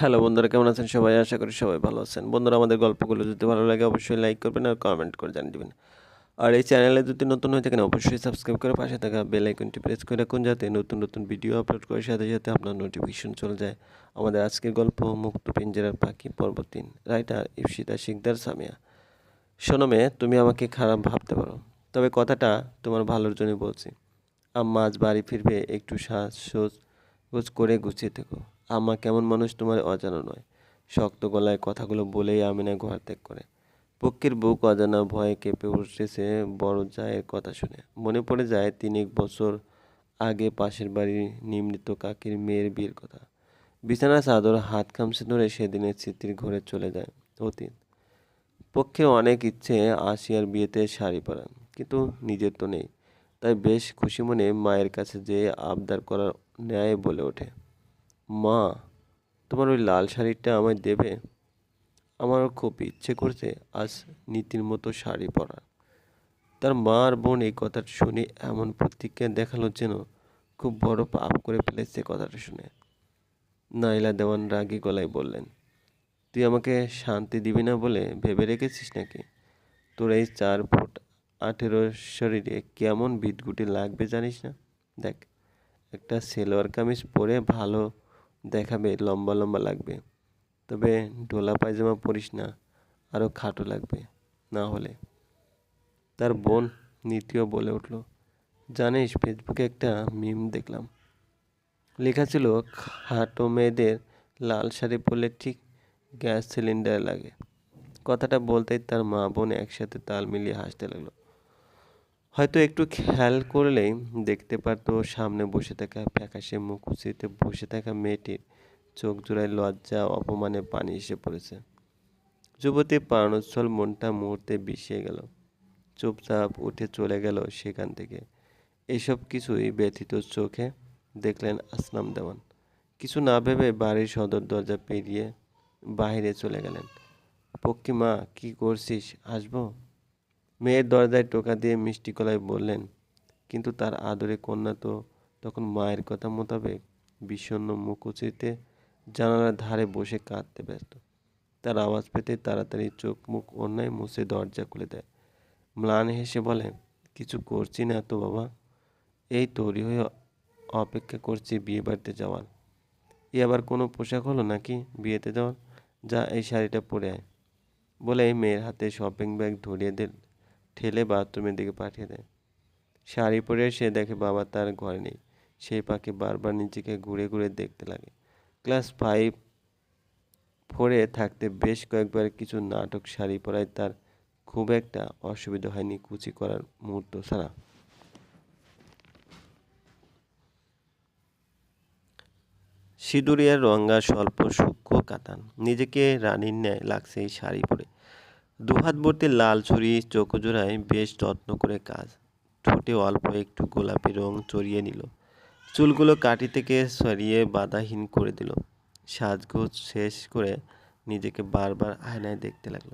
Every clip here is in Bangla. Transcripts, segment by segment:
হ্যালো বন্ধুরা, কেমন আছেন সবাই? আশা করি সবাই ভালো আছেন। বন্ধুরা, আমাদের গল্পগুলো যদি ভালো লাগে অবশ্যই লাইক করবেন আর কমেন্ট করে জানিয়ে দেবেন। আর এই চ্যানেলে যদি নতুন হয়ে থাকেন, অবশ্যই সাবস্ক্রাইব করে পাশে থাকা বেল আইকনটি প্রেস করে রাখুন যাতে নতুন নতুন ভিডিও আপলোড করার সাথে সাথে আপনার নোটিফিকেশন চলে যায়। আমাদের আজকের গল্প, মুক্ত পিঞ্জেরার পাখি, পর্ব তিন। রাইটার ইপসিতা শিকদার সামিয়া। শোনো মেয়ে, তুমি আমাকে খারাপ ভাবতে পারো, তবে কথাটা তোমার ভালোর জন্য বলছি। আম্মা আজ বাড়ি ফিরবে, একটু সাজ গোজ করে গুছিয়ে থেকো। আম্মা কেমন মানুষ তোমার অজানা নয়। শক্ত গলায় কথাগুলো বলেই আমিনা ঘর ত্যাগ করে। পক্ষের বুক অজানা, ভয়ে কেঁপে উঠেছে বড় জায়ের কথা শুনে। মনে পড়ে যায় তিনেক বছর আগে পাশের বাড়ির নিমৃত কাকির মেয়ের বিয়ের কথা। বিছানা, চাদর, হাত খামছে ধরে সেদিনের স্মৃতির ঘরে চলে যায় অতীত। পক্ষে অনেক ইচ্ছে আসিয়ার বিয়েতে শাড়ি পরান কিন্তু নিজের তো নেই। তাই বেশ খুশি মনে মায়ের কাছে যেয়ে আবদার করার ন্যায় বলে ওঠে। মা, তোমার ওই লাল শাড়িটা আমায় দেবে? আমারও খুব ইচ্ছে করছে আজ নীতির মতো শাড়ি পরার। তার মা আর বোন এই কথাটা শুনে এমন প্রতিক্রিয়া দেখাল যেন খুব বড় পাপ করে ফেলেছে কথাটা শুনে। নাইলা দেওয়ান রাগী গলায় বললেন, তুই আমাকে শান্তি দিবি না বলে ভেবে রেখেছিস নাকি? তোর এই চার ফুট আঠেরো শরীরে কেমন বিদগুটি লাগবে জানিস না? দেখ, একটা সেলোয়ার কামিজ পরে ভালো দেখাবে, লম্বা লম্বা লাগবে। তবে ঢোলা পায়জামা পরিস না আরও খাটো লাগবে, না হলে। তার বোন নীতিও বলে উঠল, জানিস, ফেসবুকে একটা মিম দেখলাম। লেখা ছিল, খাটো মেয়েদের লাল শাড়ি পরলে ঠিক গ্যাস সিলিন্ডার লাগে। কথাটা বলতেই তার মা বোন একসাথে তাল মিলিয়ে হাসতে লাগল। হয়তো একটু খেয়াল করলেই দেখতে পারতো সামনে বসে থাকা ফ্যাকাশে মুখুচিতে বসে থাকা মেয়েটির চোখ জোড়ায় লজ্জা, অপমানে পানি এসে পড়েছে। যুবতী প্রাণোচ্ছল মনটা মুহূর্তে বিষিয়ে গেল। চুপচাপ উঠে চলে গেল সেখান থেকে। এসব কিছুই ব্যথিত চোখে দেখলেন আসলাম দেওয়ান। কিছু না ভেবে বাড়ির সদর দরজা পেরিয়ে বাইরে চলে গেলেন। পক্ষী মা, কী করছিস? আসব? মেয়ের দরজায় টোকা দিয়ে মিষ্টি গলায় বললেন, কিন্তু তার আদরে কন্যা তো তখন মায়ের কথা মোতাবেক বিষণ্ণ মুখুচিতে জানালার ধারে বসে কাঁদতে ব্যস্ত। তার আওয়াজ পেতে তাড়াতাড়ি চোখ মুখ অন্যায় মুছে দরজা খুলে দেয়। ম্লান হেসে বলে, কিছু করছি না তো বাবা। এই তৈরি হয়ে অপেক্ষা করছি বিয়ে বাড়িতে যাওয়ার। এ আবার কোনো পোশাক হলো নাকি বিয়েতে যাওয়ার যা এই শাড়িটা পরে আয়। বলে এই মেয়ের হাতে শপিং ব্যাগ ধরিয়ে দিল। ঠেলে বাথরুমের দিকে পাঠিয়ে দেয়। শাড়ি পরে সে দেখে বাবা তার ঘরে নেই। সেই পাখি বারবার নিজেকে ঘুরে ঘুরে দেখতে লাগে। ক্লাস ফাইভ ফোরে থাকতে বেশ কয়েকবার কিছু নাটক শাড়ি পরায় তার খুব একটা অসুবিধা হয়নি কুচি করার মুহূর্ত ছাড়া। সিঁদুরিয়ার রঙা স্বল্প সূক্ষ্ম কাতান। নিজেকে রানীর ন্যায় লাগছে এই শাড়ি পরে। দুহাত ভর্তি লাল ছুরি, চোখজোড়ায় বেশ যত্ন করে কাজ। ঠোঁটে অল্প একটু গোলাপি রং চড়িয়ে নিল। চুলগুলো কাটি থেকে সরিয়ে বাধাহীন করে দিল। সাজগোজ শেষ করে নিজেকে বারবার আয়নায় দেখতে লাগল।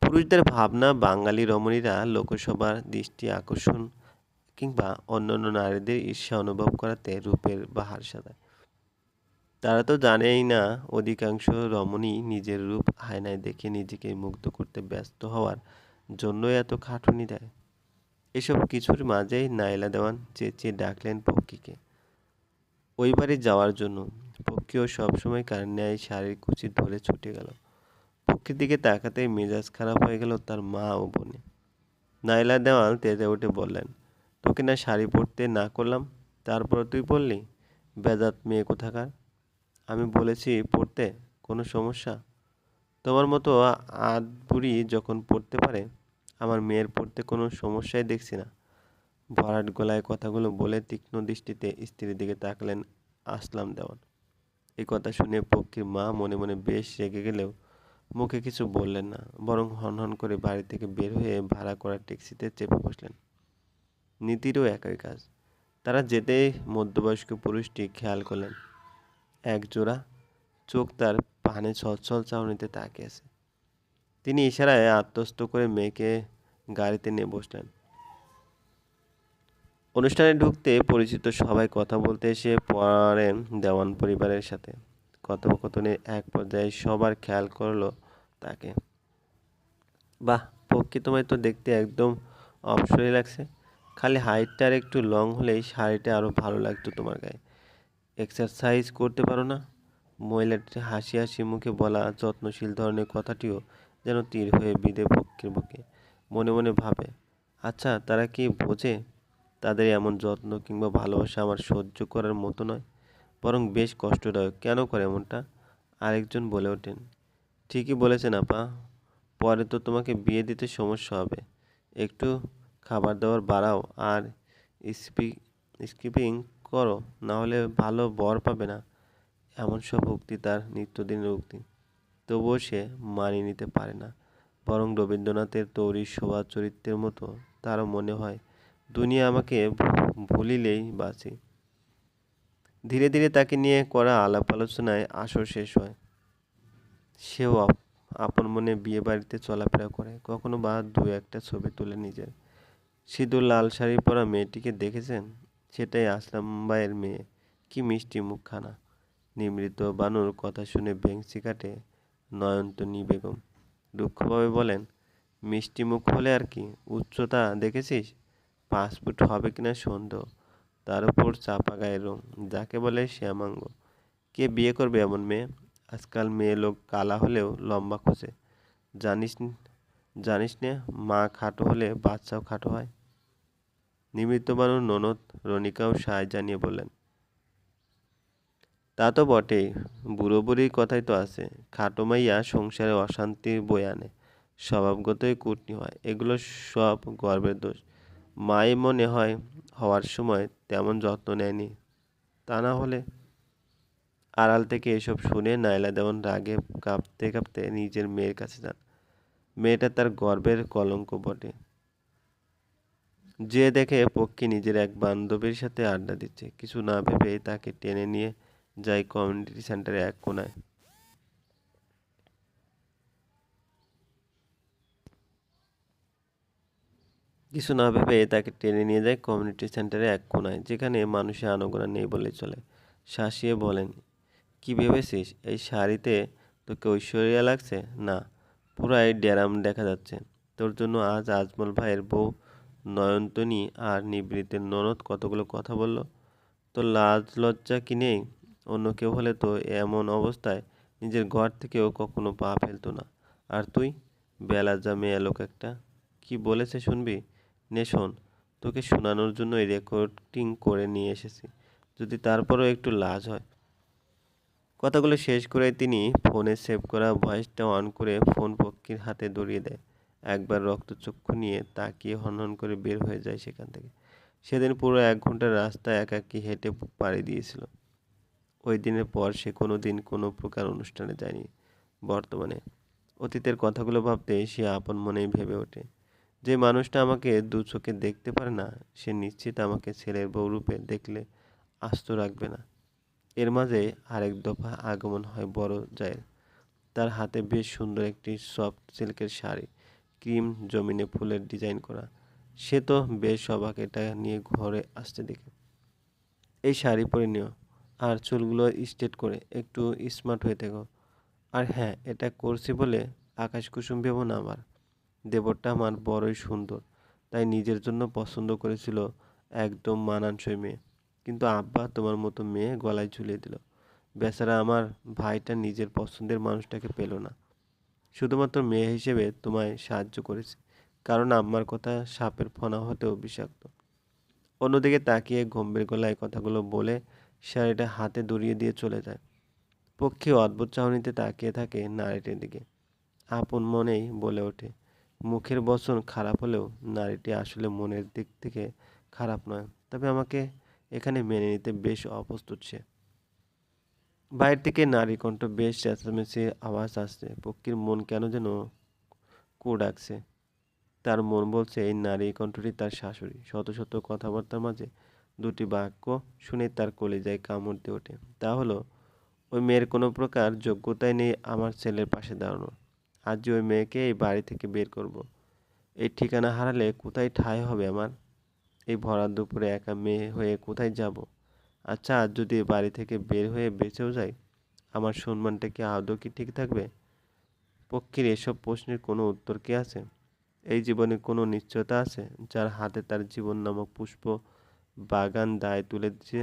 পুরুষদের ভাবনা, বাঙালি রমণীরা লোকসভার দৃষ্টি আকর্ষণ কিংবা অন্যান্য নারীদের ঈর্ষা অনুভব করাতে রূপের বাহার সাজায়। তারা তো জানেই না, অধিকাংশ রমণী নিজের রূপ আয়নায় দেখে নিজেকে মুগ্ধ করতে ব্যস্ত হওয়ার জন্য এত খাটুনি দেয়। এসব কিছুর মাঝেই নাইলা দেওয়ান চেঁচিয়ে ডাকলেন পক্ষীকে। ওই বাড়ি যাওয়ার জন্য পক্ষীও সবসময় কার ন্যায় শাড়ির কুচি ধরে ছুটে গেল। পক্ষীর দিকে তাকাতেই মেজাজ খারাপ হয়ে গেল তার মা ও বোনে। নাইলা দেওয়াল তেজে উঠে বললেন, তোকে না শাড়ি পরতে না করলাম? তারপর তুই বললি বেজাত মেয়ে কোথাকার? আমি বলেছি, পড়তে কোনো সমস্যা? তোমার মতো আধ বুড়ি যখন পড়তে পারে, আমার মেয়ের পড়তে কোনো সমস্যাই দেখছি না। ভরাট গলায় কথাগুলো বলে তীক্ষ্ণ দৃষ্টিতে স্ত্রীর দিকে তাকলেন আসলাম দেওয়ান। এই কথা শুনে পক্ষীর মা মনে মনে বেশ রেগে গেলেও মুখে কিছু বললেন না, বরং হনহন করে বাড়ি থেকে বের হয়ে ভাড়া করা ট্যাক্সিতে চেপে বসলেন। নীতিরও একই কাজ। তারা যেতেই মধ্যবয়স্ক পুরুষটি খেয়াল করলেন। এক জোড়া চোখ তার পানে ছলছল চাউনিতে তাকিয়ে আছে তিনি ইশারায় আত্মস্থ করে মেয়েকে গাড়িতে নিয়ে বসলেন। অনুষ্ঠানে ঢুকতে পরিচিত সবাই কথা বলতে এসে পড়েন দেওয়ান পরিবারের সাথে। কথোপকথনের এক পর্যায়ে সবার খেয়াল করল তাকে। বাহ পক্ষী তোমায় তো দেখতে একদম অপসরই লাগছে। খালি হাইটটা আর একটু লং হলেই শাড়িটা আরও ভালো লাগতো তোমার গায়ে। এক্সারসাইজ করতে পারো না। মহিলাটি হাসি হাসি মুখে বলা যত্নশীল ধরনের কথাটিও যেন তীর হয়ে বিদে পক্ষের বুকে মনে মনে ভাবে আচ্ছা তারা কি বোঝে? তাদের এমন যত্ন কিংবা ভালোবাসা আমার সহ্য করার মতো নয়, বরং বেশ কষ্টদায়ক। কেন করে এমনটা? আরেকজন বলে ওঠেন, ঠিকই বলেছেন আপা, পরে তো তোমাকে বিয়ে দিতে সমস্যা হবে। একটু খাবার দাবার বাড়াও আর স্পি, স্কিপিং করো, নাহলে ভালো বর পাবে না। এমন সব উক্তি তার নিত্যদিনের উক্তি। তবুও সে মানিয়ে নিতে পারে না। বরং রবীন্দ্রনাথের তৈরি শোভা চরিত্রের মতো তারও মনে হয়, দুনিয়া আমাকে ভুলিলেই বাঁচি। ধীরে ধীরে তাকে নিয়ে করা আলাপ আলোচনায় আসর শেষ হয়। সেও আপন মনে বিয়ে বাড়িতে চলাফেরা করে, কখনো বা দু একটা ছবি তুলে নিজের। সিঁদুর, লাল শাড়ি পরা মেয়েটিকে দেখেছেন? সেটাই আসলাম ভাইয়ের মেয়ে। কি মিষ্টি মুখখানা। নিমৃত বানুর কথা শুনে ভেংসি কাটে নয়ন্তনী বেগম। দুঃখভাবে বলেন, মিষ্টি মুখ হলে আর কি? উচ্চতা দেখেছিস? পাঁচ ফুট হবে কিনা সন্দেহ। তার উপর চাপা গায়ের রং, যাকে বলে শ্যামাঙ্গ। কে বিয়ে করবে এমন মেয়ে? আজকাল মেয়ে লোক কালা হলেও লম্বা খোঁজে। জানিস জানিস নে, মা খাটো হলে বাচ্চাও খাটো হয়। নিমিত্ত বানুর ননদ রনিকাও সায় জানিয়ে বললেন, তা তো বটেই বুড়ো বুড়ির কথাই তো আছে। খাটো মাইয়া সংসারে অশান্তি বয়ে আনে, স্বভাবগতই কুটনি হয়, এগুলো সব গর্বের দোষ। মাই মনে হয় হওয়ার সময় তেমন যত্ন নেয়নি। তা না হলে? আড়াল থেকে এসব শুনে নাইলা দেওয়ান রাগে কাঁপতে কাঁপতে নিজের মেয়ের কাছে যান। মেয়েটা তার গর্বের কলঙ্ক বটে। যে দেখে পক্ষী নিজের এক বান্ধবীর সাথে আড্ডা দিচ্ছে। কিছু না ভেবেই তাকে টেনে নিয়ে যায় কমিউনিটি সেন্টারে এক কোনায়। কিছু না ভেবে তাকে টেনে নিয়ে যায় কমিউনিটি সেন্টারে এক কোনায়, যেখানে মানুষের আনগোনা নেই বলে চলে। শাসিয়ে বলেন, কি ভেবেছিস? এই শাড়িতে তোকে ঐশ্বরিয়া লাগছে? না, পুরাই ড্যারাম দেখা যাচ্ছে। তোর জন্য আজ আজমল ভাইয়ের বউ নয়ন্তনী আর নিবৃত্তের ননদ কতগুলো কথা বলল? তো লাজ লজ্জা কি নেই? অন্য কেউ হলে তো এমন অবস্থায় নিজের ঘর থেকেও কখনো পা ফেলতো না। আর তুই? বেলা যা মেয়ে লোক একটা। কি বলেছে শুনবি? নে শোন, তোকে শোনানোর জন্য এই রেকর্ডিং করে নিয়ে এসেছি। যদি তারপরও একটু লাজ হয়। কথাগুলো শেষ করে তিনি ফোনে সেভ করা ভয়েসটা অন করে ফোন পক্ষীর হাতে ধরিয়ে দেয়। একবার রক্তচক্ষু নিয়ে তাকিয়ে হনহন করে বের হয়ে যায় সেখান থেকে। সেদিন পুরো এক ঘণ্টার রাস্তা একাকি হেঁটে পাড়ি দিয়েছিল। ওই দিনের পর সে কোনো দিন কোনো প্রকার অনুষ্ঠানে যায়নি। বর্তমানে অতীতের কথাগুলো ভাবতে সে আপন মনেই ভেবে ওঠে। যে মানুষটা আমাকে দু চোখে দেখতে পারে না, সে নিশ্চিত আমাকে ছেলের বউ রূপে দেখলে আস্ত রাখবে না। এর মাঝে আরেক দফা আগমন হয় বড় যায় তার হাতে বেশ সুন্দর একটি সফট সিল্কের শাড়ি। ক্রিম জমিনে ফুলের ডিজাইন করা। সে তো বেশ অবাক, এটা নিয়ে ঘরে আসতে দেখে। এই শাড়ি পরে নিও। আর চুলগুলো স্ট্রেট করে, একটু স্মার্ট হয়ে থেকো। আর হ্যাঁ এটা করছি বলে আকাশ কুসুম ভেবো না আমার। দেবরটা আমার বড়ই সুন্দর, তাই নিজের জন্য পছন্দ করেছিল একদম মানানসই মেয়ে। কিন্তু আব্বা তোমার মতো মেয়ে গলায় ঝুলিয়ে দিল। বেচারা আমার ভাইটা নিজের পছন্দের মানুষটাকে পেল না। শুধুমাত্র মেয়ে হিসেবে তোমায় সাহায্য করেছি, কারণ আম্মার কথা সাপের ফনা হতেও বিষাক্ত। অন্যদিকে তাকিয়ে গম্ভীর গলায় কথাগুলো বলে শাড়িটা হাতে দড়িয়ে দিয়ে চলে যায়। পক্ষে অদ্ভুত চাহনিতে তাকিয়ে থাকে নারীটির দিকে। আপন মনেই বলে ওঠে, মুখের বচন খারাপ হলেও নারীটি আসলে মনের দিক থেকে খারাপ নয়, তবে আমাকে এখানে মেনে নিতে বেশ অপ্রস্তুত সে। বাইরে থেকে নারী কণ্ঠ বেশ চেঁচামেচি আওয়াজ আসছে। পক্ষীর মন কেন যেন কু ডাকছে তার মন বলছে, এই নারী কণ্ঠটি তার শাশুড়ি। শত শত কথাবার্তার মাঝে দুটি বাক্য শুনে তার কলিজায় কামড় দিয়ে ওঠে। তা হলো, ওই মেয়ের কোনো প্রকার যোগ্যতাই নেই আমার ছেলের পাশে দাঁড়ানোর। আজ ওই মেয়েকে এই বাড়ি থেকে বের করব। এই ঠিকানা হারালে কোথায় ঠাঁই হবে আমার? এই ভরা দুপুরে একা মেয়ে হয়ে কোথায় যাব? আচ্ছা আজ যদি বাড়ি থেকে বের হয়ে বেঁচেও যাই আমার সম্মানটা কি আদৌ কি ঠিক থাকবে? পক্ষীর এসব প্রশ্নের কোনো উত্তর কি আছে? এই জীবনে কোনো নিশ্চয়তা আছে, যার হাতে তার জীবন নামক পুষ্প বাগান দায় তুলে দিচ্ছে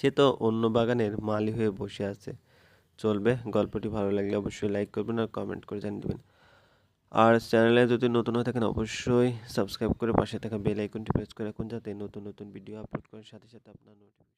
সে তো অন্য বাগানের মালি হয়ে বসে আছে। চলবে, গল্পটি ভালো লাগলে অবশ্যই লাইক করবেন আর কমেন্ট করে জানিয়ে দেবেন। আর চ্যানেলে যদি নতুন হয়ে থাকেন, অবশ্যই সাবস্ক্রাইব করে পাশে থাকা বেল আইকনটি প্রেস করে রাখুন যাতে নতুন নতুন ভিডিও আপলোড করার সাথে সাথে আপনার নোটিফিকেশন